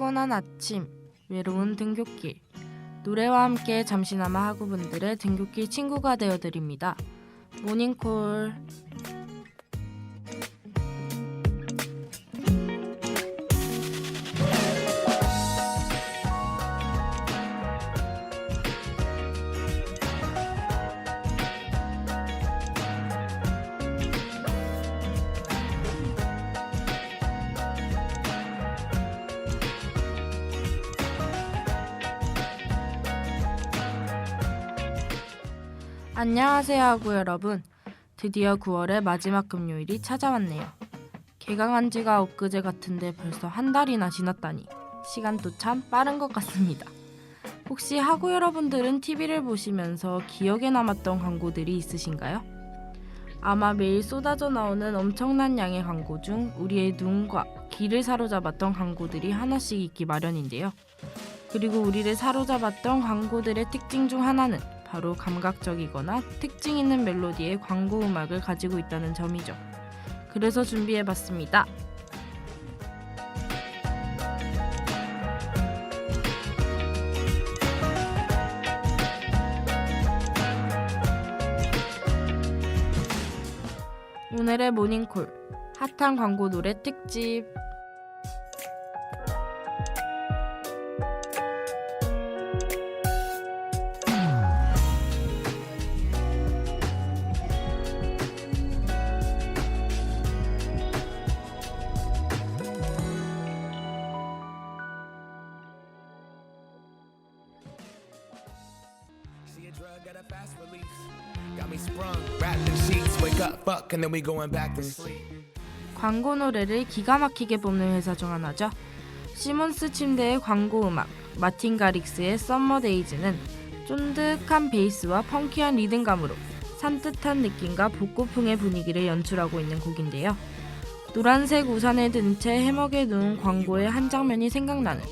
피곤한 아침, 외로운 등굣길. 노래와 함께 잠시나마 학우분들의 등굣길 친구가 되어드립니다. 모닝콜. 안녕하세요 하고 여러분. 드디어 9월의 마지막 금요일이 찾아왔네요. 개강한 지가 엊그제 같은데 벌써 한 달이나 지났다니 시간도 참 빠른 것 같습니다. 혹시 하고 여러분들은 TV를 보시면서 기억에 남았던 광고들이 있으신가요? 아마 매일 쏟아져 나오는 엄청난 양의 광고 중 우리의 눈과 귀를 사로잡았던 광고들이 하나씩 있기 마련인데요. 그리고 우리를 사로잡았던 광고들의 특징 중 하나는 바로 감각적이거나 특징 있는 멜로디의 광고 음악을 가지고 있다는 점이죠. 그래서 준비해 봤습니다. 오늘의 모닝콜 핫한 광고 노래 특집 광고 노래를 기가 막히게 뽑는 회사 중 하나죠. 시몬스 침대의 광고 음악 마틴 가릭스의 썸머 데이즈는 쫀득한 베이스와 펑키한 리듬감으로 산뜻한 느낌과 복고풍의 분위기를 연출하고 있는 곡인데요. 노란색 우산을 든 채 해먹에 누운 광고의 한 장면이 생각나는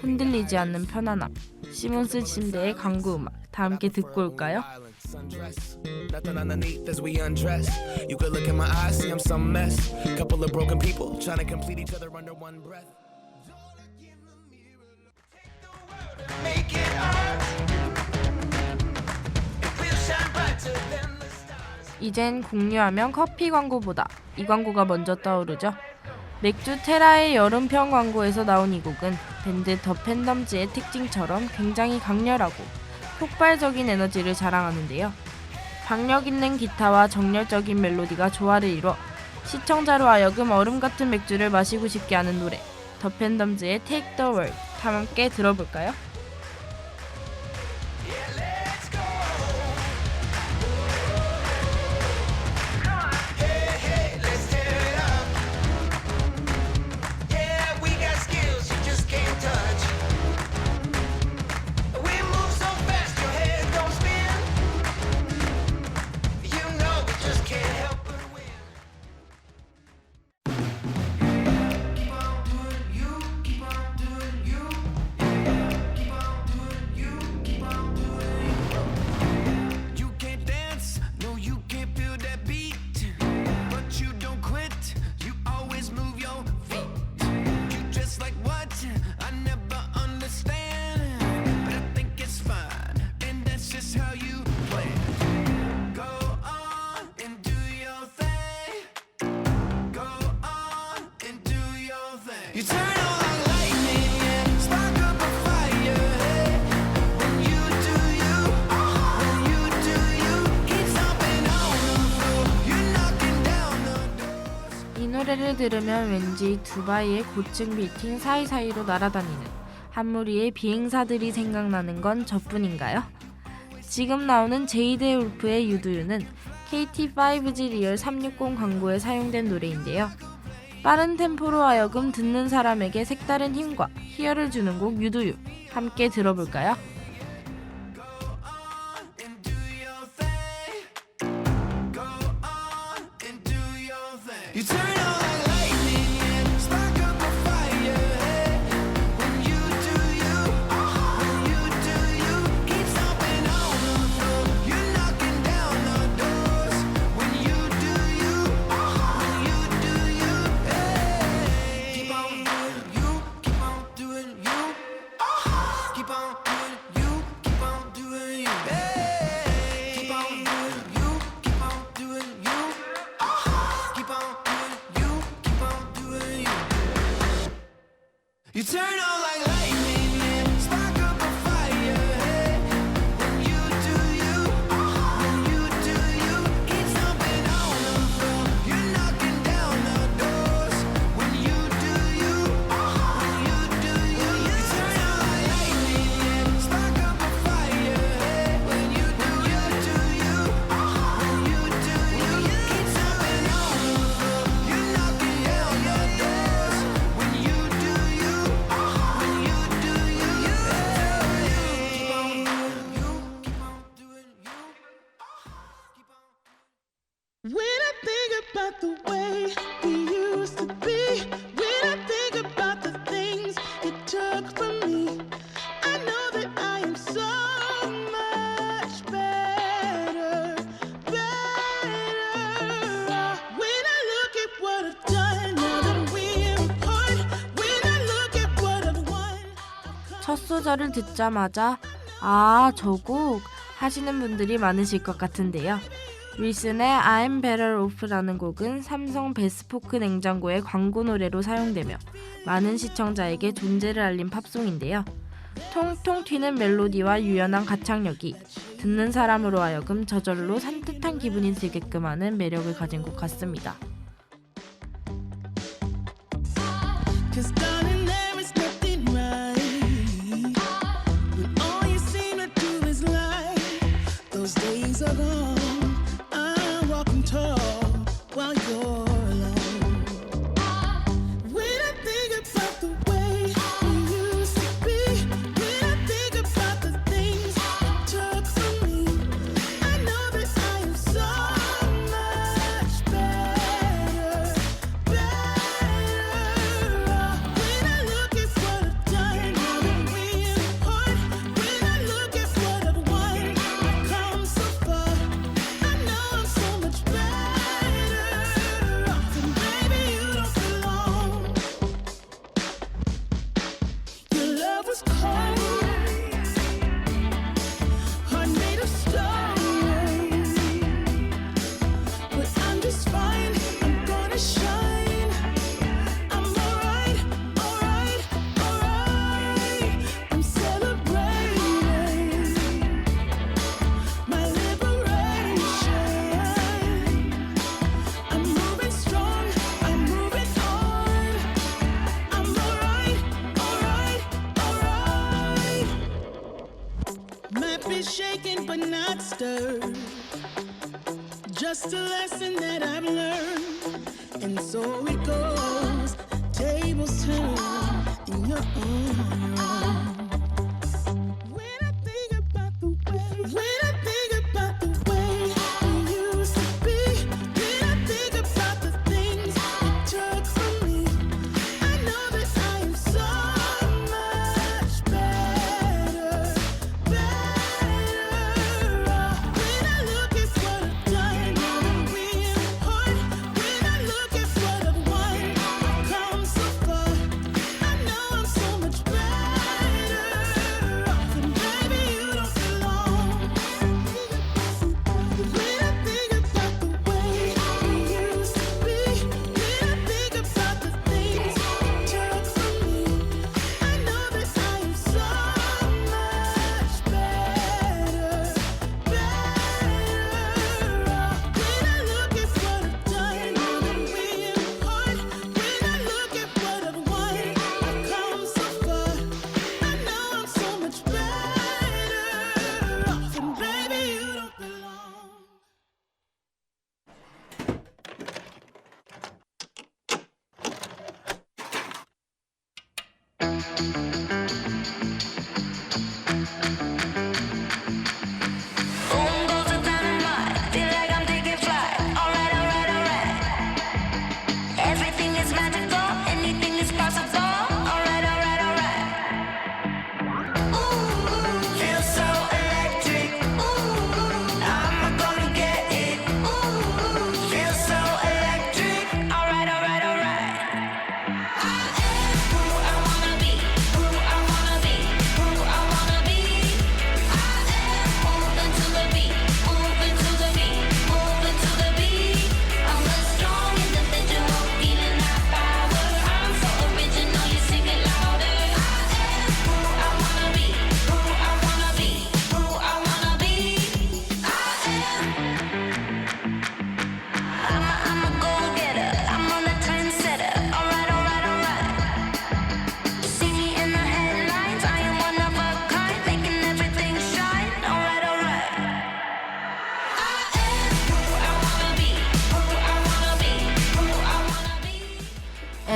흔들리지 않는 편안함 시몬스 침대의 광고 음악 다 함께 듣고 올까요? 이젠 공유하면 커피 광고보다 이 광고가 먼저 떠오르죠. 맥주 테라의 여름편 광고에서 나온 이 곡은 밴드 더 팬덤즈의 특징처럼 굉장히 강렬하고 폭발적인 에너지를 자랑하는데요. 박력 있는 기타와 정열적인 멜로디가 조화를 이뤄 시청자로 하여금 얼음 같은 맥주를 마시고 싶게 하는 노래 더 팬덤즈의 Take the World 다 함께 들어볼까요? 노래를 들으면 왠지 두바이의 고층 빌딩 사이사이로 날아다니는 한 무리의 비행사들이 생각나는 건 저뿐인가요? 지금 나오는 제이드 울프의 유두유는 KT5G 리얼 360 광고에 사용된 노래인데요. 빠른 템포로 하여금 듣는 사람에게 색다른 힘과 희열을 주는 곡 유두유 함께 들어볼까요? 첫 소절을 듣자마자 아, 저 곡 하시는 분들이 많으실 것 같은데요. 윌슨의 I'm Better Off라는 곡은 삼성 베스포크 냉장고의 광고 노래로 사용되며 많은 시청자에게 존재를 알린 팝송인데요. 통통 튀는 멜로디와 유연한 가창력이 듣는 사람으로 하여금 저절로 산뜻한 기분이 들게끔 하는 매력을 가진 곡 같습니다. It's a lesson that I've learned. And so it goes, tables turn, and your own.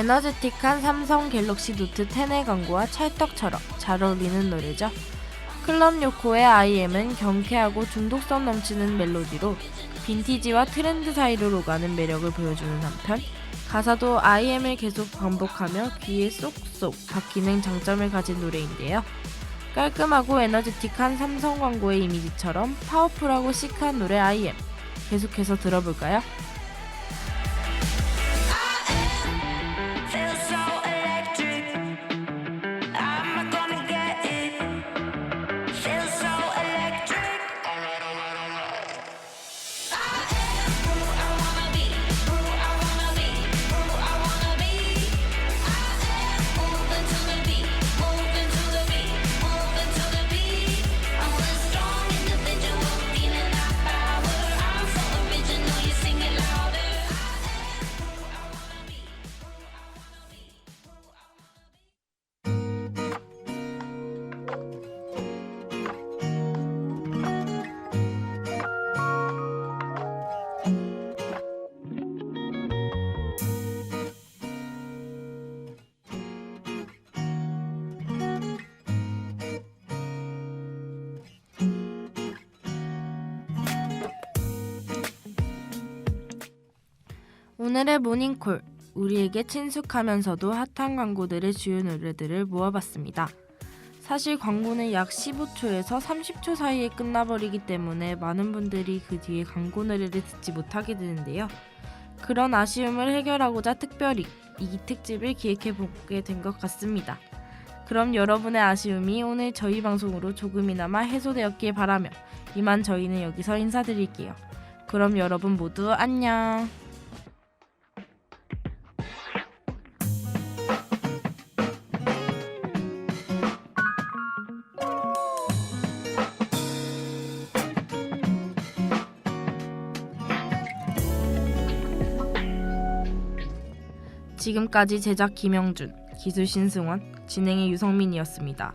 에너제틱한 삼성 갤럭시 노트 10의 광고와 찰떡처럼 잘 어울리는 노래죠. 클럽 요코의 IM은 경쾌하고 중독성 넘치는 멜로디로 빈티지와 트렌드 사이로 오가는 매력을 보여주는 한편 가사도 IM을 계속 반복하며 귀에 쏙쏙 박히는 장점을 가진 노래인데요. 깔끔하고 에너제틱한 삼성 광고의 이미지처럼 파워풀하고 시크한 노래 IM 계속해서 들어볼까요? 오늘의 모닝콜 우리에게 친숙하면서도 핫한 광고들의 주요 노래들을 모아봤습니다. 사실 광고는 약 15초에서 30초 사이에 끝나버리기 때문에 많은 분들이 그 뒤에 광고 노래를 듣지 못하게 되는데요. 그런 아쉬움을 해결하고자 특별히 이 특집을 기획해 보게 된 것 같습니다. 그럼 여러분의 아쉬움이 오늘 저희 방송으로 조금이나마 해소되었길 바라며 이만 저희는 여기서 인사드릴게요. 그럼 여러분 모두 안녕. 지금까지 제작 김영준, 기술 신승원, 진행의 유성민이었습니다.